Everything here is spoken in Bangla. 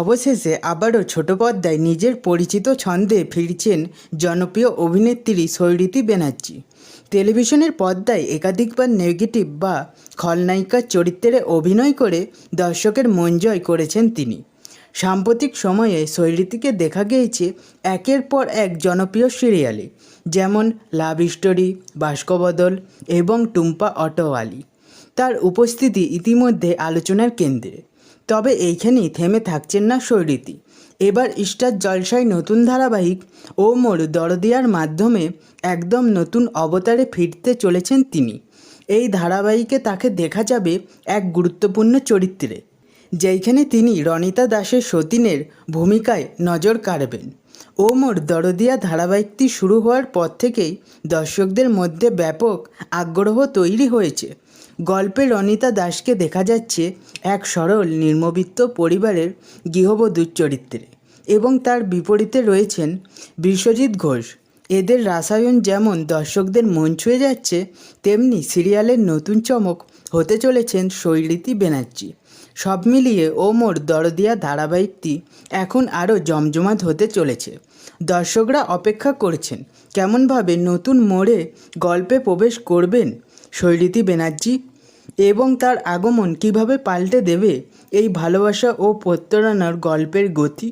অবশেষে আবারও ছোট পর্দায় নিজের পরিচিত ছন্দে ফিরছেন জনপ্রিয় অভিনেত্রী সৈরিতি ব্যানার্জি। টেলিভিশনের পর্দায় একাধিকবার নেগেটিভ বা খলনায়িকার চরিত্রে অভিনয় করে দর্শকের মন জয় করেছেন তিনি। সাম্প্রতিক সময়ে সৈরিতিকে দেখা গিয়েছে একের পর এক জনপ্রিয় সিরিয়ালে, যেমন লাভ স্টোরি বাস্কবদল এবং টুম্পা অটোওয়ালি। তার উপস্থিতি ইতিমধ্যে আলোচনার কেন্দ্রে। তবে এইখানেই থেমে থাকছেন না শৈলীতি এবার স্টার জলসায় নতুন ধারাবাহিক ও মোর দরদিয়ার মাধ্যমে একদম নতুন অবতারে ফিরতে চলেছেন তিনি। এই ধারাবাহিকে তাকে দেখা যাবে এক গুরুত্বপূর্ণ চরিত্রে, যেইখানে তিনি রনিতা দাসের সতীনের ভূমিকায় নজর কাড়বেন। ও মোর দরদিয়া ধারাবাহিকটি শুরু হওয়ার পর থেকেই দর্শকদের মধ্যে ব্যাপক আগ্রহ তৈরি হয়েছে। গল্পে রনিতা দাসকে দেখা যাচ্ছে এক সরল, নির্মবিত্ত পরিবারের গৃহবধূর চরিত্রে এবং তার বিপরীতে রয়েছেন বিশ্বজিৎ ঘোষ। এদের রাসায়ন যেমন দর্শকদের মন ছুঁয়ে যাচ্ছে, তেমনি সিরিয়ালের নতুন চমক হতে চলেছেন শৈলীতি ব্যানার্জি সব মিলিয়ে ও মোর দরদিয়া ধারাবাহিকটি এখন আরও জমজমাট হতে চলেছে। দর্শকরা অপেক্ষা করছেন, কেমনভাবে নতুন মোড়ে গল্পে প্রবেশ করবেন শৈলীতি ব্যানার্জি এবং তার আগমন কীভাবে পাল্টে দেবে এই ভালোবাসা ও প্রত্যরণার গল্পের গতি?